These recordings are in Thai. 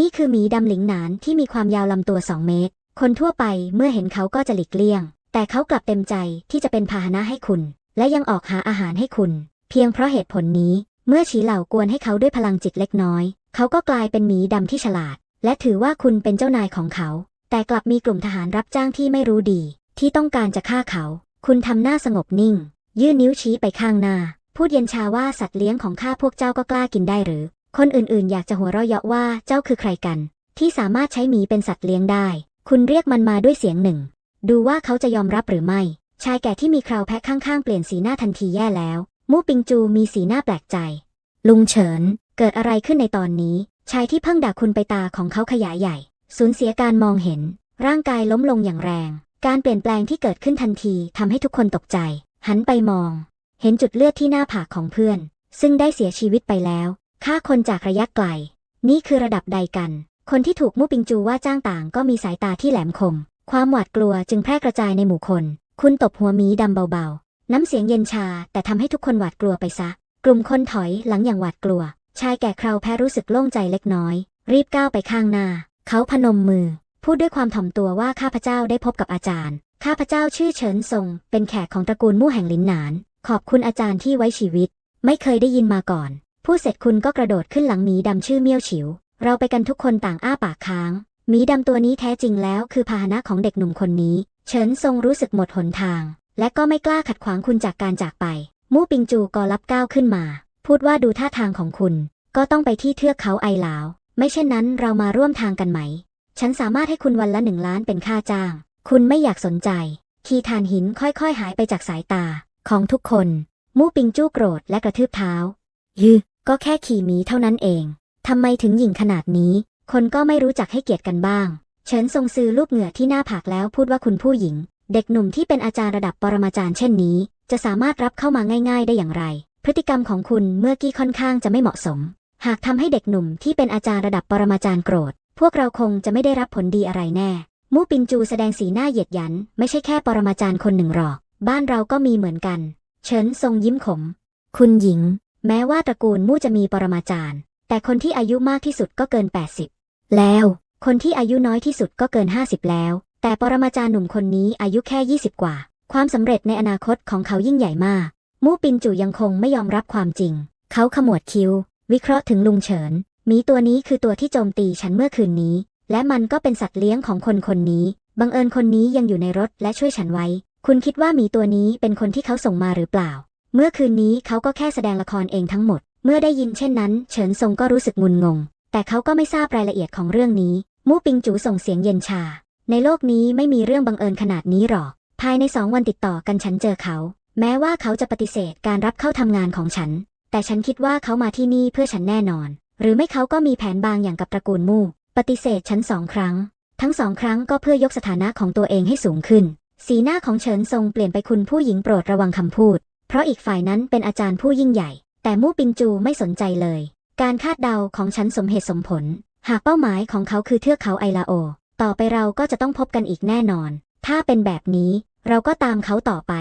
นี่คือหมีดำหลิงหนานที่มีความยาวลำตัว 2 เมตร คนทั่วไปเมื่อเห็นเขาก็จะหลีกเลี่ยง แต่เขากลับเต็มใจที่จะเป็นพาหนะให้คุณ และยังออกหาอาหารให้คุณ เพียงเพราะเหตุผลนี้ เมื่อฉีเหล่ากวนให้เขาด้วยพลังจิตเล็กน้อย เขาก็กลายเป็นหมีดำที่ฉลาด และถือว่าคุณเป็นเจ้านายของเขา แต่กลับมีกลุ่มทหารรับจ้างที่ไม่รู้ดี ที่ต้องการจะฆ่าเขา คุณทำหน้าสงบนิ่ง ยื่นนิ้วชี้ไปข้างหน้าพูดเย็นชาว่าสัตว์เลี้ยงของข้าพวกเจ้าก็กล้ากินได้หรือ คนอื่นๆ อยากจะหัวเราะเยาะว่าเจ้าคือใครกัน ที่สามารถใช้หมีเป็นสัตว์เลี้ยงได้ คุณเรียกมันมาด้วยเสียงหนึ่ง ดูว่าเขาจะยอมรับหรือไม่ ชายแก่ที่มีคราวแพะข้างๆ เปลี่ยนสีหน้าทันทีแย่แล้ว มู่ปิงจูมีสีหน้าแปลกใจ ลุงเฉิน เกิดอะไรขึ้นในตอนนี้ ชายที่เพิ่งด่าคุณไปตาของเขาขยายใหญ่ สูญเสียการมองเห็น ร่างกายล้มลงอย่างแรง การเปลี่ยนแปลงที่เกิดขึ้นทันทีทำให้ทุกคนตกใจ หันไปมอง เห็นจุดเลือดที่หน้าผากของเพื่อน ซึ่งได้เสียชีวิตไปแล้ว ฆ่าคนจากระยะไกล นี่คือระดับใดกัน คนที่ถูกมู่ปิงจูว่าจ้างต่างก็มีสายตาที่แหลมคม ความหวาดกลัวจึงแพร่กระจายในหมู่คน คุณตบหัวหมีดำเบาๆ น้ำเสียงเย็นชาแต่ทำให้ทุกคนหวาดกลัวไปซะ กลุ่มคนถอยหลังอย่างหวาดกลัว ชายแก่คราวแพ้รู้สึกโล่งใจเล็กน้อย รีบก้าวไปข้างหน้า เขาพนมมือ พูดด้วยความถ่อมตัวว่าข้าพเจ้าได้พบกับอาจารย์ข้าพเจ้าชื่อเฉินซงเป็นแขกของตระกูลมู่แห่งลินหนาน ขอบคุณอาจารย์ที่ไว้ชีวิต ไม่เคยได้ยินมาก่อน พูดเสร็จคุณก็กระโดดขึ้นหลังหมีดำชื่อเมี่ยวฉิว เราไปกันทุกคนต่างอ้าปากค้าง หมีดำตัวนี้แท้จริงแล้วคือพาหนะของเด็กหนุ่มคนนี้ เฉินซงรู้สึกหมดหนทาง และก็ไม่กล้าขัดขวางคุณจากการจากไป มู่ปิงจูก็รับก้าวขึ้นมา พูดว่าดูท่าทางของคุณ ก็ต้องไปที่เทือกเขาไอหลาว ไม่เช่นนั้นเรามาร่วมทางกันไหม ฉันสามารถให้คุณวันละหนึ่งล้านเป็นค่าจ้าง คุณไม่อยากสนใจ คีทานหินค่อยๆ หายไปจากสายตา ของทุกคน มู่ปิงจู้โกรธและกระทืบเท้ายื ก็แค่ขี่หมีเท่านั้นเอง ทำไมถึงหยิ่งขนาดนี้ คนก็ไม่รู้จักให้เกียรติกันบ้าง เฉินทรงซือลูบเหงื่อที่หน้าผากแล้วพูดว่าคุณผู้หญิง เด็กหนุ่มที่เป็นอาจารย์ระดับปรมาจารย์เช่นนี้ จะสามารถรับเข้ามาง่าย ๆ ได้อย่างไร พฤติกรรมของคุณเมื่อกี้ค่อนข้างจะไม่เหมาะสม หากทำให้เด็กหนุ่มที่เป็นอาจารย์ระดับปรมาจารย์โกรธ พวกเราคงจะไม่ได้รับผลดีอะไรแน่ มู่ปิงจูแสดงสีหน้าเหยียดหยัน ไม่ใช่แค่ปรมาจารย์คนหนึ่งหรอก บ้านเราก็มีเหมือนกัน เฉินทรงยิ้มขม คุณหญิง แม้ว่าตระกูลมู่จะมีปรมาจารย์ แต่คนที่อายุมากที่สุดก็เกิน 80 แล้ว คนที่อายุน้อยที่สุดก็เกิน 50 แล้ว แต่ปรมาจารย์หนุ่มคนนี้อายุแค่ 20 กว่า ความสำเร็จในอนาคตของเขายิ่งใหญ่มาก มู่ปินจูยังคงไม่ยอมรับความจริง เขาขมวดคิ้ว วิเคราะห์ถึงลุงเฉินหมีตัวนี้คือตัวที่โจมตีฉันเมื่อคืนนี้ และมันก็เป็นสัตว์เลี้ยงของคนคนนี้ บังเอิญคนนี้ยังอยู่ในรถและช่วยฉันไว้ คุณคิดว่าหมีตัวนี้เป็นคนที่เขาส่งมาหรือเปล่า เมื่อคืนนี้เขาก็แค่แสดงละครเองทั้งหมด เมื่อได้ยินเช่นนั้น เฉินซงก็รู้สึกงุนงง แต่เขาก็ไม่ทราบรายละเอียดของเรื่องนี้ มู่ปิงจูส่งเสียงเย็นชา ในโลกนี้ไม่มีเรื่องบังเอิญขนาดนี้หรอก ภายในสองวันติดต่อกันฉันเจอเขา แม้ว่าเขาจะปฏิเสธการรับเข้าทำงานของฉัน แต่ฉันคิดว่าเขามาที่นี่เพื่อฉันแน่นอน หรือไม่เขาก็มีแผนบางอย่างกับตระกูลมู่ ปฏิเสธฉันสองครั้ง ทั้งสองครั้งก็เพื่อยกสถานะของตัวเองให้สูงขึ้น สีหน้าของเฉินซงเปลี่ยนไปคุณผู้หญิงโปรดระวังคำพูด ราะอีกฝ่ายนั้นเป็นอาจารย์ผู้ยิ่งใหญ่ แต่มู่ปิงจูไม่สนใจเลย การคาดเดาของฉันสมเหตุสมผล หากเป้าหมายของเขาคือเทือกเขาไอลาโอ ต่อไปเราก็จะต้องพบกันอีกแน่นอน ถ้าเป็นแบบนี้ เราก็ตามเขาต่อไป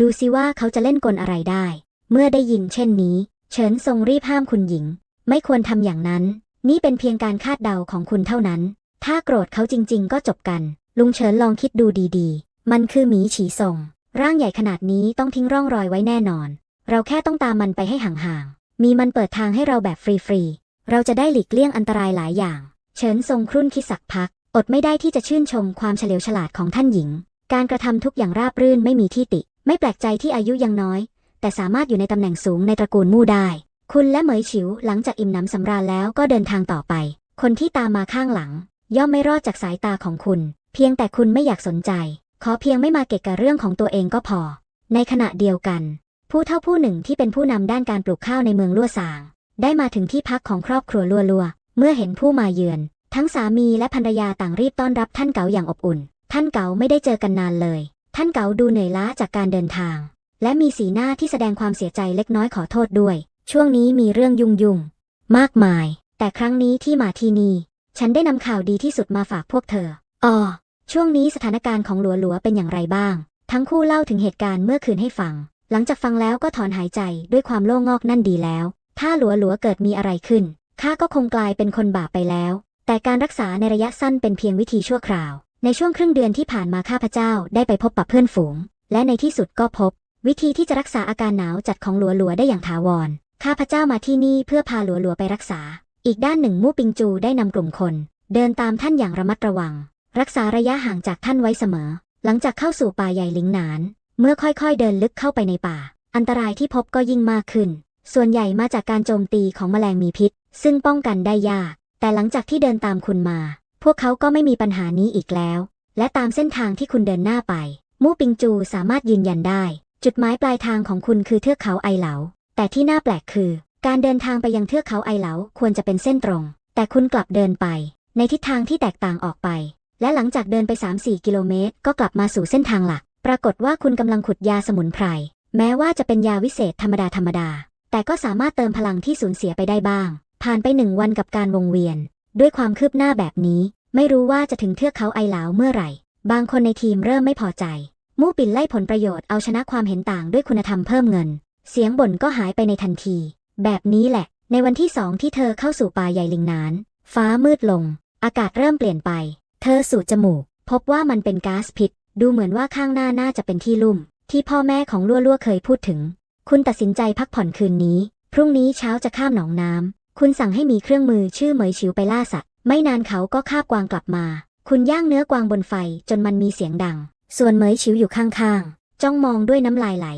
ดูซิว่าเขาจะเล่นกลอะไรได้ เมื่อได้ยินเช่นนี้ เฉินทรงรีบห้ามคุณหญิง ไม่ควรทำอย่างนั้น นี่เป็นเพียงการคาดเดาของคุณเท่านั้น ถ้าโกรธเขาจริง ๆ ก็จบกัน ลุงเฉินลองคิดดูดีๆ มันคือหมีฉีซง ร่างใหญ่ขนาดนี้ต้องทิ้งร่องรอยไว้แน่นอน เราแค่ต้องตามมันไปให้ห่างๆ มีมันเปิดทางให้เราแบบฟรีๆ เราจะได้หลีกเลี่ยงอันตรายหลายอย่าง เฉินทรงครุ่นคิดสักพัก อดไม่ได้ที่จะชื่นชมความเฉลียวฉลาดของท่านหญิง การกระทำทุกอย่างราบรื่นไม่มีที่ติ ไม่แปลกใจที่อายุยังน้อย แต่สามารถอยู่ในตำแหน่งสูงในตระกูลมู่ได้ คุณและเหมยฉิวหลังจากอิ่มหนำสำราญแล้วก็เดินทางต่อไป คนที่ตามมาข้างหลัง ย่อมไม่รอดจากสายตาของคุณ เพียงแต่คุณไม่อยากสนใจ ขอเพียงไม่มาเกะกะเรื่องของตัวเองก็พอ ในขณะเดียวกัน ผู้เท่าผู้หนึ่งที่เป็นผู้นำด้านการปลูกข้าวในเมืองลั่วซาง ได้มาถึงที่พักของครอบครัวลัวลัวเมื่อเห็นผู้มาเยือน ทั้งสามีและภรรยาต่างรีบต้อนรับท่านเก๋าอย่างอบอุ่น ท่านเก๋าไม่ได้เจอกันนานเลย ท่านเก๋าดูเหนื่อยล้าจากการเดินทาง และมีสีหน้าที่แสดงความเสียใจเล็กน้อยขอโทษด้วย ช่วงนี้มีเรื่องยุ่งยุ่งมากมาย แต่ครั้งนี้ที่มาที่นี่ฉันได้นำข่าวดีที่สุดมาฝากพวกเธออ๋อ ช่วงนี้สถานการณ์ของหลัวหลัวเป็นอย่างไรบ้าง ทั้งคู่เล่าถึงเหตุการณ์เมื่อคืนให้ฟัง หลังจากฟังแล้วก็ถอนหายใจด้วยความโล่งอกนั่นดีแล้ว ถ้าหลัวหลัวเกิดมีอะไรขึ้นข้าก็คงกลายเป็นคนบาปไปแล้ว แต่การรักษาในระยะสั้นเป็นเพียงวิธีชั่วคราว ในช่วงครึ่งเดือนที่ผ่านมาข้าพเจ้าได้ไปพบปะเพื่อนฝูง และในที่สุดก็พบ วิธีที่จะรักษาอาการหนาวจัดของหลัวหลัวได้อย่างถาวร ข้าพเจ้ามาที่นี่เพื่อพาหลัวหลัวไปรักษา อีกด้านหนึ่งมู่ปิงจูได้นำกลุ่มคน เดินตามท่านอย่างระมัดระวัง รักษาระยะห่างจากท่านไว้เสมอ หลังจากเข้าสู่ป่าใหญ่หลิงหนาน เมื่อค่อยๆเดินลึกเข้าไปในป่า อันตรายที่พบก็ยิ่งมากขึ้น ส่วนใหญ่มาจากการโจมตีของแมลงมีพิษ ซึ่งป้องกันได้ยาก แต่หลังจากที่เดินตามคุณมา พวกเขาก็ไม่มีปัญหานี้อีกแล้ว และตามเส้นทางที่คุณเดินหน้าไป มู่ปิงจูสามารถยืนยันได้ จุดหมายปลายทางของคุณคือเทือกเขาไอเหลา แต่ที่น่าแปลกคือ การเดินทางไปยังเทือกเขาไอเหลาควรจะเป็นเส้นตรง แต่คุณกลับเดินไป ในทิศทางที่แตกต่างออกไป และหลังจากเดินไป 3-4 กิโลเมตร ก็กลับมาสู่เส้นทางหลัก ปรากฏว่าคุณกำลังขุดยาสมุนไพร แม้ว่าจะเป็นยาวิเศษธรรมดาธรรมดา แต่ก็สามารถเติมพลังที่สูญเสียไปได้บ้าง ผ่านไปหนึ่งวันกับการวงเวียน ด้วยความคืบหน้าแบบนี้ ไม่รู้ว่าจะถึงเทือกเขาไอเหลาเมื่อไหร่ บางคนในทีมเริ่มไม่พอใจ มู่ปิ่นไล่ผลประโยชน์เอาชนะความเห็นต่างด้วยคุณธรรมเพิ่มเงิน เสียงบ่นก็หายไปในทันที แบบนี้แหละ ในวันที่สองที่เธอเข้าสู่ป่าใหญ่ลิงนาน ฟ้ามืดลง อากาศเริ่มเปลี่ยนไป เธอสูดจมูก พบว่ามันเป็นก๊าซพิษ ดูเหมือนว่าข้างหน้าน่าจะเป็นที่ลุ่ม ที่พ่อแม่ของลั่วลั่วเคยพูดถึง คุณตัดสินใจพักผ่อนคืนนี้ พรุ่งนี้เช้าจะข้ามหนองน้ำคุณสั่งให้มีเครื่องมือชื่อเหมยชิวไปล่าสัตว์ ไม่นานเขาก็คาบกวางกลับมา คุณย่างเนื้อกวางบนไฟจนมันมีเสียงดัง ส่วนเหมยชิวอยู่ข้างๆ จ้องมองด้วยน้ำลายไหล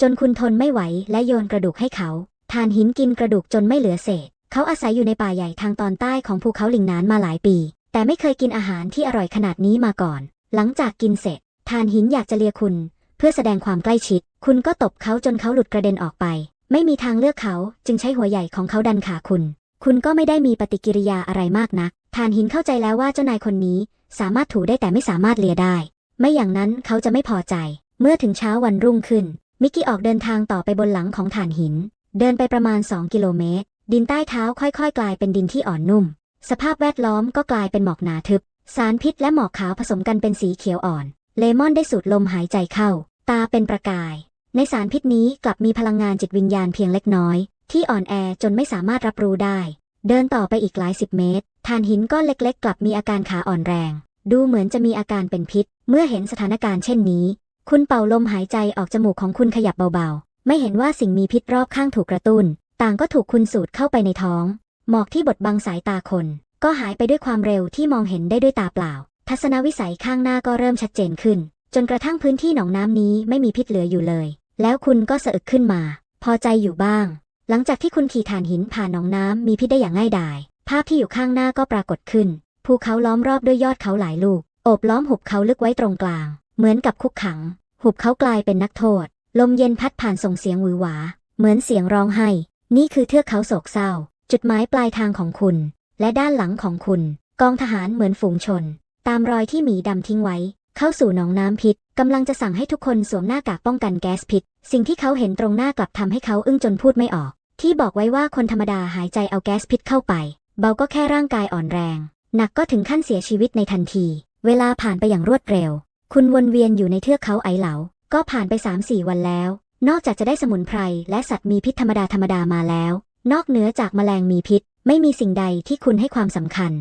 จนคุณทนไม่ไหวและโยนกระดูกให้เขาทานหินกินกระดูกจนไม่เหลือเศษ เขาอาศัยอยู่ในป่าใหญ่ทางตอนใต้ของภูเขาหลิงนานมาหลายปี แต่ไม่เคยกินอาหารที่อร่อยขนาดนี้มาก่อน หลังจากกินเสร็จ ทานหินอยากจะเลียคุณ เพื่อแสดงความใกล้ชิด คุณก็ตบเขาจนเขาหลุดกระเด็นออกไป ไม่มีทางเลือกเขาจึงใช้หัวใหญ่ของเขาดันขาคุณ คุณก็ไม่ได้มีปฏิกิริยาอะไรมากนัก ทานหินเข้าใจแล้วว่าเจ้านายคนนี้ สามารถถูได้แต่ไม่สามารถเลียได้ ไม่อย่างนั้นเขาจะไม่พอใจ เมื่อถึงเช้าวันรุ่งขึ้น มิกกี้ออกเดินทางต่อไปบนหลังของถ่านหิน เดินไปประมาณ 2 กิโลเมตร ดินใต้เท้าค่อยๆ กลายเป็นดินที่อ่อนนุ่ม สภาพแวดล้อมก็กลายเป็นหมอกหนาทึบ สารพิษและหมอกขาวผสมกันเป็นสีเขียวอ่อน เลมอนได้สูดลมหายใจเข้า ตาเป็นประกาย ในสารพิษนี้กลับมีพลังงานจิตวิญญาณเพียงเล็กน้อย ที่อ่อนแอจนไม่สามารถรับรู้ได้ เดินต่อไปอีกหลายสิบเมตรถ่านหินก้อนเล็กๆ กลับมีอาการขาอ่อนแรง ดูเหมือนจะมีอาการเป็นพิษ เมื่อเห็นสถานการณ์เช่นนี้ คุณเป่าลมหายใจออกจมูกของคุณขยับเบาๆ ไม่เห็นว่าสิ่งมีพิษรอบข้างถูกกระตุ้น ต่างก็ถูกคุณสูดเข้าไปในท้อง หมอกที่บดบังสายตาคน ก็หายไปด้วยความเร็วที่มองเห็นได้ด้วยตาเปล่า ทัศนวิสัยข้างหน้าก็เริ่มชัดเจนขึ้น จนกระทั่งพื้นที่หนองน้ำนี้ไม่มีพิษเหลืออยู่เลย แล้วคุณก็สะอึกขึ้นมา พอใจอยู่บ้าง หลังจากที่คุณขี่ถ่านหินผ่านหนองน้ำมีพิษได้อย่างง่ายดาย ภาพที่อยู่ข้างหน้าก็ปรากฏขึ้น ภูเขาล้อมรอบด้วยยอดเขาหลายลูก โอบล้อมหุบเขาลึกไว้ตรงกลาง เหมือนกับคุกขัง หุบเขากลายเป็นนักโทษ ลมเย็นพัดผ่านส่งเสียงหวือหวา เหมือนเสียงร้องไห้ นี่คือเทือกเขาโศกเศร้า จุดหมายปลายทางของคุณ และด้านหลังของคุณ กองทหารเหมือนฝูงชน ตามรอยที่หมีดำทิ้งไว้ เข้าสู่หนองน้ำพิษกำลังจะสั่งให้ทุกคนสวมหน้ากากป้องกันแก๊สพิษ สิ่งที่เขาเห็นตรงหน้ากลับทำให้เขาอึ้งจนพูดไม่ออก ที่บอกไว้ว่าคนธรรมดาหายใจเอาแก๊สพิษเข้าไป เบาก็แค่ร่างกายอ่อนแรง หนักก็ถึงขั้นเสียชีวิตในทันที เวลาผ่านไปอย่างรวดเร็ว คุณวนเวียนอยู่ในเทือกเขาไอเหลา ก็ผ่านไป3-4วันแล้ว นอกจากจะได้สมุนไพรและสัตว์มีพิษธรรมดาธรรมดามาแล้ว นอกเหนือจากแมลงมีพิษ ไม่มีสิ่งใดที่คุณให้ความสำคัญ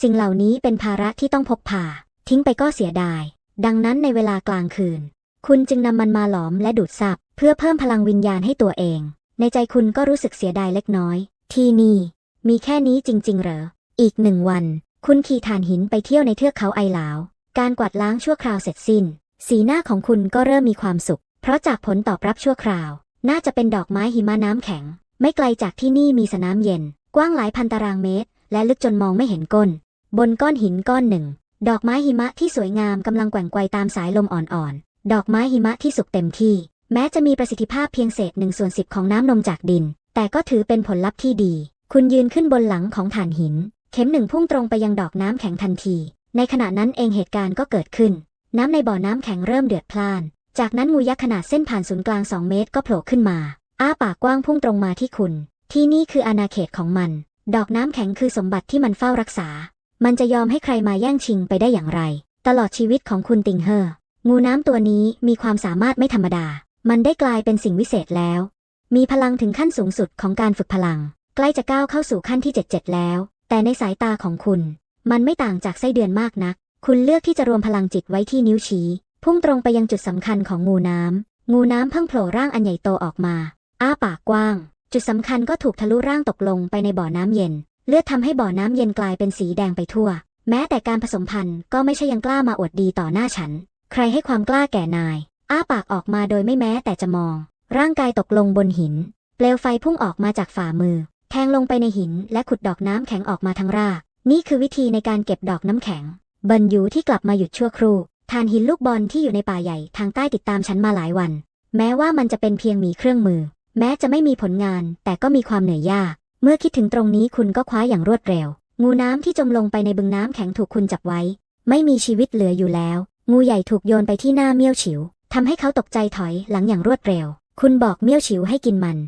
สิ่งเหล่านี้เป็นภาระที่ต้องพกพา ทิ้งไปก็เสียดาย ดังนั้นในเวลากลางคืน คุณจึงนำมันมาหลอมและดูดซับเพื่อเพิ่มพลังวิญญาณให้ตัวเอง ในใจคุณก็รู้สึกเสียดายเล็กน้อย ที่นี่ มีแค่นี้จริง ๆ เหรอ อีกหนึ่งวัน คุณขี่ถ่านหินไปเที่ยวในเทือกเขาไอหลาว การกวาดล้างชั่วคราวเสร็จสิ้น สีหน้าของคุณก็เริ่มมีความสุข เพราะจากผลตอบรับชั่วคราว น่าจะเป็นดอกไม้หิมะน้ำแข็ง ไม่ไกลจากที่นี่มีสนามเย็น กว้างหลายพันตารางเมตร และลึกจนมองไม่เห็นก้น บนก้อนหินก้อนหนึ่ง ดอกไม้หิมะที่สวยงามกำลังแกว่งไกวตามสายลมอ่อนๆ ดอกไม้หิมะที่สุกเต็มที่ แม้จะมีประสิทธิภาพเพียงเศษหนึ่งส่วนสิบของน้ำนมจากดิน แต่ก็ถือเป็นผลลัพธ์ที่ดี คุณยืนขึ้นบนหลังของถ่านหิน เข็มหนึ่งพุ่งตรงไปยังดอกน้ำแข็งทันที ในขณะนั้นเองเหตุการณ์ก็เกิดขึ้น น้ำในบ่อน้ำแข็งเริ่มเดือดพล่าน จากนั้นงูยักษ์ขนาดเส้นผ่านศูนย์กลาง2เมตรก็โผล่ขึ้นมา อ้าปากกว้างพุ่งตรงมาที่คุณ ที่นี่คืออาณาเขตของมัน ดอกน้ำแข็งคือสมบัติที่มันเฝ้ารักษา มันจะยอมให้ใครมาแย่งชิงไปได้อย่างไร ตลอดชีวิตของคุณติงเฮอร์งูน้ำตัวนี้มีความสามารถไม่ธรรมดา มันได้กลายเป็นสิ่งวิเศษแล้ว มีพลังถึงขั้นสูงสุดของการฝึกพลัง ใกล้จะก้าวเข้าสู่ขั้นที่ 77 แล้ว แต่ในสายตาของคุณ มันไม่ต่างจากไส้เดือนมากนัก คุณเลือกที่จะรวมพลังจิตไว้ที่นิ้วชี้ พุ่งตรงไปยังจุดสำคัญของงูน้ำงูน้ำพิ่งโผล่ร่างอันใหญ่โตออกมา อ้าปากกว้าง จุดสำคัญก็ถูกทะลุร่างตกลงไปในบ่อน้ำเย็น เลือดทำให้บ่อน้ำเย็นกลายเป็นสีแดงไปทั่ว แม้แต่การผสมพันธุ์ก็ไม่ใช่ยังกล้ามาอวดดีต่อหน้าฉัน ใครให้ความกล้าแก่นาย อ้าปากออกมาโดยไม่แม้แต่จะมอง ร่างกายตกลงบนหิน เปลวไฟพุ่งออกมาจากฝ่ามือ แทงลงไปในหินและขุดดอกน้ำแข็งออกมาทั้งราก นี่คือวิธีในการเก็บดอกน้ำแข็ง บันยูที่กลับมาหยุดชั่วครู่ทานหินลูกบอลที่อยู่ในป่าใหญ่ทางใต้ติดตามฉันมาหลายวัน แม้ว่ามันจะเป็นเพียงหมีเครื่องมือ แม้จะไม่มีผลงานแต่ก็มีความเหนื่อยยาก เมื่อคิดถึงตรงนี้คุณก็คว้าอย่างรวดเร็ว งูน้ำที่จมลงไปในบึงน้ำแข็งถูกคุณจับไว้ ไม่มีชีวิตเหลืออยู่แล้ว งูใหญ่ถูกโยนไปที่หน้าเมี่ยวฉิวทำให้เขาตกใจถอยหลังอย่างรวดเร็ว คุณบอกเมี่ยวฉิวให้กินมัน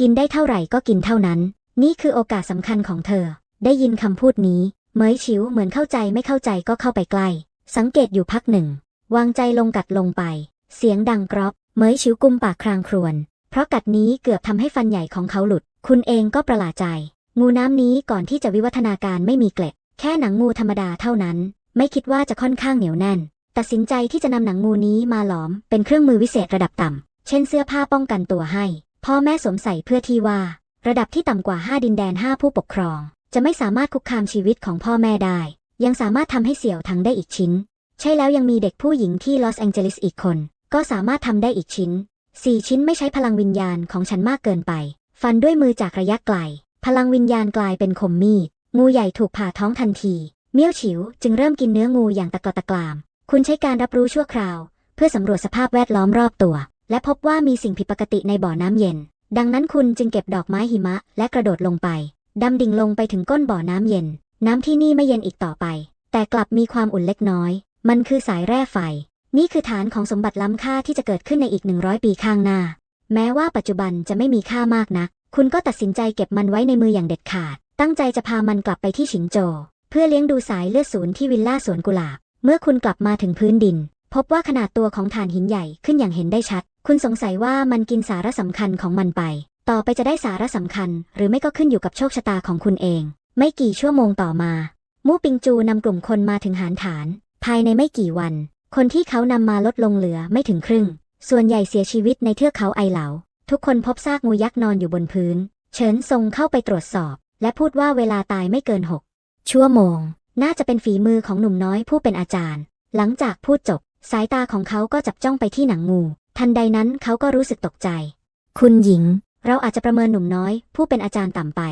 กินได้เท่าไหร่ก็กินเท่านั้น นี่คือโอกาสสำคัญของเธอ ได้ยินคำพูดนี้เหมยฉิวเหมือนเข้าใจไม่เข้าใจก็เข้าไปใกล้ สังเกตอยู่พักหนึ่ง วางใจลงกัดลงไป เสียงดังกรอบเหมยฉิวกุมปากครางครวญ เพราะกัดนี้เกือบทำให้ฟันใหญ่ของเขาหลุด คุณเองก็ประหลาดใจ งูน้ำนี้ก่อนที่จะวิวัฒนาการไม่มีเกล็ด แค่หนังงูธรรมดาเท่านั้น ไม่คิดว่าจะค่อนข้างเหนียวแน่น ตัดสินใจที่จะนำหนังงูนี้มาหลอมเป็นเครื่องมือวิเศษระดับต่ำ เช่นเสื้อผ้าป้องกันตัวให้ พ่อแม่สวมใส่เพื่อที่ว่า ระดับที่ต่ำกว่า 5 ดินแดน 5 ผู้ปกครอง จะไม่สามารถคุกคามชีวิตของพ่อแม่ได้ ยังสามารถทำให้เสี่ยวทั้งได้อีกชิ้น ใช่แล้วยังมีเด็กผู้หญิงที่ลอสแองเจลิสอีกคน ก็สามารถทำได้อีกชิ้น สี่ชิ้นไม่ใช้พลังวิญญาณของฉันมากเกินไป ฟันด้วยมือจากระยะไกล พลังวิญญาณกลายเป็นคมมีด งูใหญ่ถูกผ่าท้องทันที เมี่ยวฉิวจึงเริ่มกินเนื้องูอย่างตะกละตะกราม คุณใช้การรับรู้ชั่วคราว เพื่อสำรวจสภาพแวดล้อมรอบตัว และพบว่ามีสิ่งผิดปกติในบ่อน้ำเย็น ดังนั้นคุณจึงเก็บดอกไม้หิมะ และกระโดดลงไปดำดิ่งลงไปถึงก้นบ่อน้ำเย็น น้ำที่นี่ไม่เย็นอีกต่อไป แต่กลับมีความอุ่นเล็กน้อย มันคือสายแร่ไฟ นี่คือฐานของสมบัติล้ำค่าที่จะเกิดขึ้นในอีก 100 ปีข้างหน้า แม้ว่าปัจจุบันจะไม่มีค่ามากนัก คุณก็ตัดสินใจเก็บมันไว้ในมืออย่างเด็ดขาด ตั้งใจจะพามันกลับไปที่ฉิงโจ เพื่อเลี้ยงดูสายเลือดศูนย์ที่วิลล่าสวนกุหลาบ เมื่อคุณกลับมาถึงพื้นดิน พบว่าขนาดตัวของฐานหินใหญ่ขึ้นอย่างเห็นได้ชัด คุณสงสัยว่ามันกินสาระสำคัญของมันไป ต่อไปจะได้สาระสำคัญ หรือไม่ก็ขึ้นอยู่กับโชคชะตาของคุณเอง ไม่กี่ชั่วโมงต่อมา มู่ปิงจูนำกลุ่มคนมาถึงหานฐาน ภายในไม่กี่วัน คนที่เขานำมาลดลงเหลือไม่ถึงครึ่ง ส่วนใหญ่เสียชีวิตในเทือกเขาไอเหลา ทุกคนพบซากงูยักษ์นอนอยู่บนพื้น เฉินทรงเข้าไปตรวจสอบ และพูดว่าเวลาตายไม่เกินหกชั่วโมง น่าจะเป็นฝีมือของหนุ่มน้อยผู้เป็นอาจารย์ หลังจากพูดจบ สายตาของเขาก็จับจ้องไปที่หนังงู ทันใดนั้นเขาก็รู้สึกตกใจ คุณหญิง เราอาจจะประเมินหนุ่มน้อย ผู้เป็นอาจารย์ต่ำไป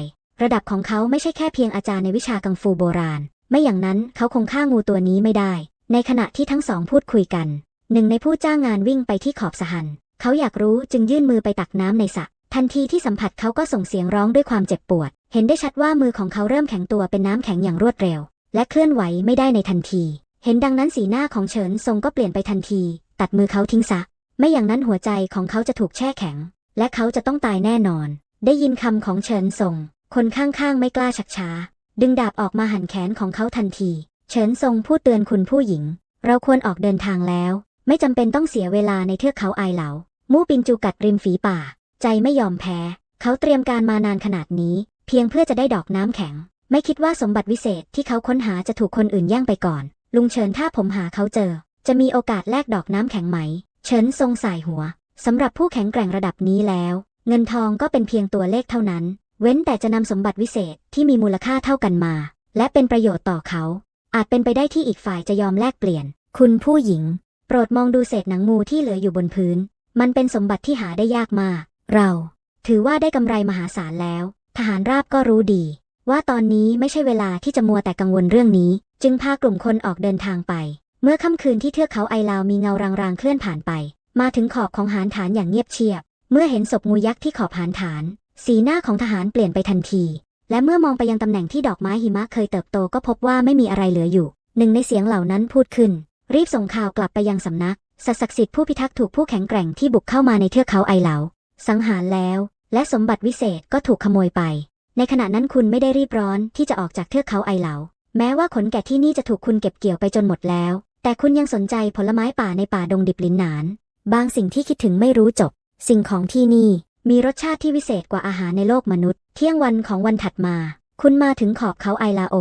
ระดับของเขาไม่ใช่แค่เพียงอาจารย์ในวิชากังฟูโบราณ ไม่อย่างนั้นเขาคงฆ่างูตัวนี้ไม่ได้ ในขณะที่ทั้งสองพูดคุยกัน หนึ่งในผู้จ้างงานวิ่งไปที่ขอบสหันเขาอยากรู้จึงยื่นมือไปตักน้ำในสระทันทีที่สัมผัสเขาก็ส่งเสียงร้องด้วยความเจ็บปวด เห็นได้ชัดว่ามือของเขาเริ่มแข็งตัวเป็นน้ำแข็งอย่างรวดเร็ว และเคลื่อนไหวไม่ได้ในทันที เห็นดังนั้นสีหน้าของเฉินทรงก็เปลี่ยนไปทันที ตัดมือเขาทิ้งซะ ไม่อย่างนั้นหัวใจของเขาจะถูกแช่แข็ง และเขาจะต้องตายแน่นอน ได้ยินคำของเฉินทรง คนข้างๆไม่กล้าชักช้า ดึงดาบออกมาหั่นแขนของเขาทันที เฉินทรงพูดเตือนคุณผู้หญิง เราควรออกเดินทางแล้ว ไม่จำเป็นต้องเสียเวลาในเทือกเขาไอเหลา มู่ปิงจูกัดริมฝีป่า ใจไม่ยอมแพ้ เขาเตรียมการมานานขนาดนี้ เพียงเพื่อจะได้ดอกน้ำแข็ง ไม่คิดว่าสมบัติวิเศษที่เขาค้นหาจะถูกคนอื่นแย่งไปก่อน ลุงเฉินถ้าผมหาเขาเจอ จะมีโอกาสแลกดอกน้ำแข็งไหม เฉินทรงสายหัวสำหรับผู้แข็งแกร่งระดับนี้แล้ว เงินทองก็เป็นเพียงตัวเลขเท่านั้น เว้นแต่จะนำสมบัติวิเศษที่มีมูลค่าเท่ากันมา และเป็นประโยชน์ต่อเขา อาจเป็นไปได้ที่อีกฝ่ายจะยอมแลกเปลี่ยน คุณผู้หญิง โปรดมองดูเศษหนังงูที่เหลืออยู่บนพื้น มันเป็นสมบัติที่หาได้ยากมาก เรา ถือว่าได้กำไรมหาศาลแล้ว ทหารราบก็รู้ดี ว่าตอนนี้ไม่ใช่เวลาที่จะมัวแต่กังวลเรื่องนี้ จึงพากลุ่มคนออกเดินทางไป เมื่อค่ำคืนที่เทือกเขาไอลาวมีเงารางๆเคลื่อนผ่านไป มาถึงขอบของหานฐานอย่างเงียบเชียบ เมื่อเห็นศพงูยักษ์ที่ขอบหานฐาน สีหน้าของทหารเปลี่ยนไปทันที และเมื่อมองไปยังตำแหน่งที่ดอกไม้หิมะเคยเติบโตก็พบว่าไม่มีอะไรเหลืออยู่ หนึ่งในเสียงเหล่านั้นพูดขึ้น รีบส่งข่าวกลับไปยังสำนักสัตว์ศักดิ์สิทธิ์ผู้พิทักษ์ถูกผู้แข็งแกร่งที่บุกเข้ามาในเทือกเขาไอเหลา สังหารแล้ว และสมบัติวิเศษก็ถูกขโมยไป ในขณะนั้นคุณไม่ได้รีบร้อนที่จะออกจากเทือกเขาไอเหลา แม้ว่าขนแกะที่นี่จะถูกคุณเก็บเกี่ยวไปจนหมดแล้ว แต่คุณยังสนใจผลไม้ป่าในป่าดงดิบลินหนาน บางสิ่งที่คิดถึงไม่รู้จบ สิ่งของที่นี่ มีรสชาติที่วิเศษกว่าอาหารในโลกมนุษย์ เที่ยงวันของวันถัดมา คุณมาถึงขอบเขาไอลาโอ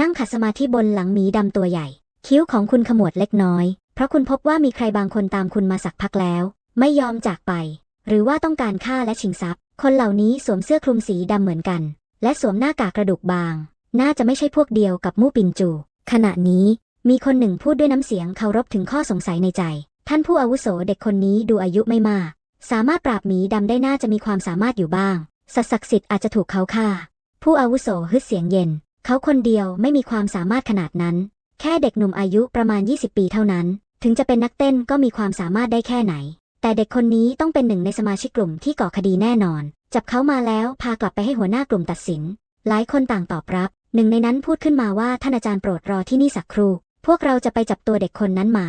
นั่งขัดสมาธิบนหลังหมีดำตัวใหญ่ คิ้วของคุณขมวดเล็กน้อย เพราะคุณพบว่ามีใครบางคนตามคุณมาสักพักแล้ว ไม่ยอมจากไป หรือว่าต้องการฆ่าและชิงทรัพย์ คนเหล่านี้สวมเสื้อคลุมสีดำเหมือนกัน และสวมหน้ากากกระดูกบาง น่าจะไม่ใช่พวกเดียวกับมู่ปินจู ขณะนี้มีคนหนึ่งพูดด้วยน้ำเสียงเคารพถึงข้อสงสัยในใจ ท่านผู้อาวุโสเด็กคนนี้ดูอายุไม่มาก สามารถปราบหมีดำได้น่าจะมีความสามารถอยู่บ้าง สัตศักดิ์สิทธิ์อาจจะถูกเขาฆ่า ผู้อาวุโสฮึดเสียงเย็น เขาคนเดียวไม่มีความสามารถขนาดนั้น แค่เด็กหนุ่มอายุประมาณ 20 ปีเท่านั้น ถึงจะเป็นนักเต้นก็มีความสามารถได้แค่ไหน แต่เด็กคนนี้ต้องเป็นหนึ่งในสมาชิกกลุ่มที่ก่อคดีแน่นอน จับเขามาแล้วพากลับไปให้หัวหน้ากลุ่มตัดสิน หลายคนต่างตอบรับ หนึ่งในนั้นพูดขึ้นมาว่าท่านอาจารย์โปรดรอที่นี่สักครู่ พวกเราจะไปจับตัวเด็กคนนั้นมา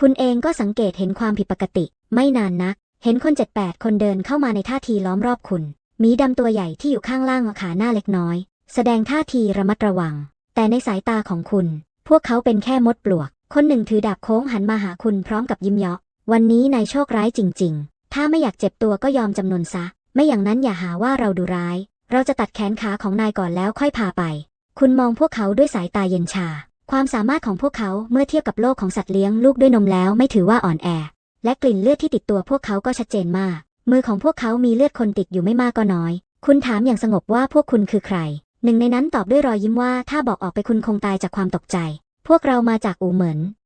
คุณเองก็สังเกตเห็นความผิดปกติ ไม่นานนัก เห็นคนเจ็ดแปดคนเดินเข้ามาในท่าทีล้อมรอบคุณหมีดำตัวใหญ่ที่อยู่ข้างล่างขาหน้าเล็กน้อย แสดงท่าทีระมัดระวัง แต่ในสายตาของคุณ พวกเขาเป็นแค่มดปลวก คนหนึ่งถือดาบโค้งหันมาหาคุณพร้อมกับยิ้มเยาะ วันนี้นายโชคร้ายจริง ๆ ถ้าไม่อยากเจ็บตัวก็ยอมจำนนซะ ไม่อย่างนั้นอย่าหาว่าเราดูร้าย เราจะตัดแขนขาของนายก่อนแล้วค่อยพาไป คุณมองพวกเขาด้วยสายตาเย็นชา ความสามารถของพวกเขาเมื่อเทียบกับโลกของสัตว์เลี้ยงลูกด้วยนมแล้วไม่ถือว่าอ่อนแอ และกลิ่นเลือดที่ติดตัวพวกเขาก็ชัดเจนมาก มือของพวกเขามีเลือดคนติดอยู่ไม่มากก็น้อย คุณถามอย่างสงบว่าพวกคุณคือใคร หนึ่งในนั้นตอบด้วยรอยยิ้มว่าถ้าบอกออกไปคุณคงตายจากความตกใจ พวกเรามาจากอูเหมิน